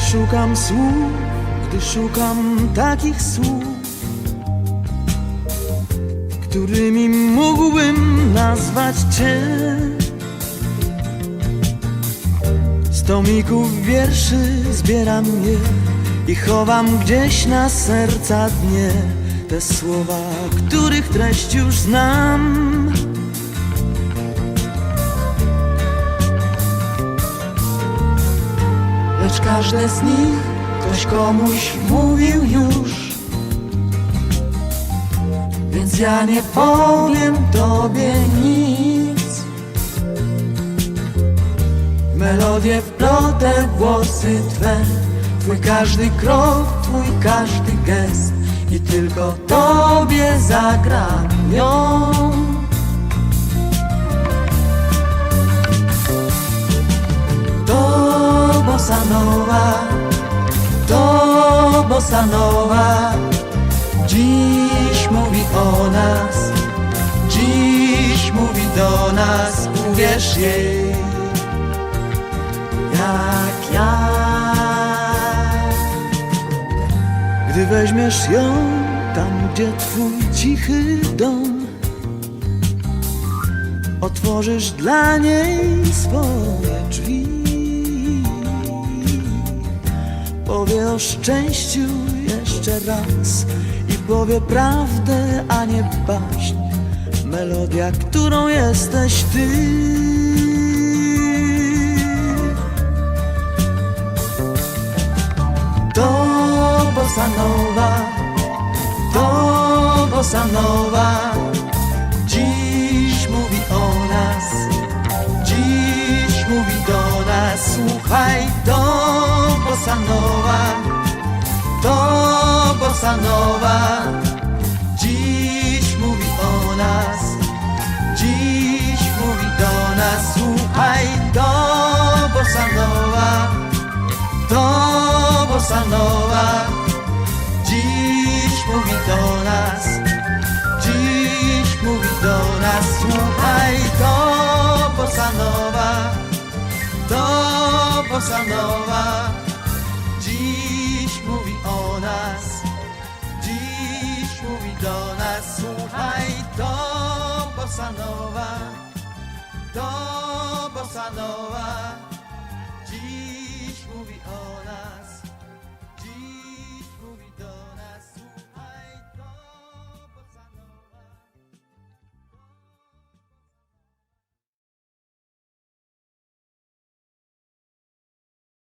szukam słów, gdy szukam takich słów, którymi mógłbym nazwać Cię. Z tomików wierszy zbieram je i chowam gdzieś na serca dnie te słowa, których treść już znam. Każde z nich ktoś komuś mówił już. Więc ja nie powiem tobie nic. Melodie wplotę włosy twe. Twój każdy krok, twój każdy gest. I tylko tobie zagram ją nova Dziś mówi o nas, dziś mówi do nas Uwierz jej, jak ja. Gdy weźmiesz ją tam, gdzie twój cichy dom Otworzysz dla niej swoje o szczęściu jeszcze raz I powie prawdę, a nie baśń. Melodia, którą jesteś ty. To bossa nova To bossa nova bossa nova Dziś mówi o nas Dziś mówi do nas. Słuchaj, to bossa nova To bossa nova. Dziś mówi do nas Dziś mówi do nas. Słuchaj, to bossa nova To bossa nova Słuchaj, to bossa nova To bossa nova. Dziś mówi o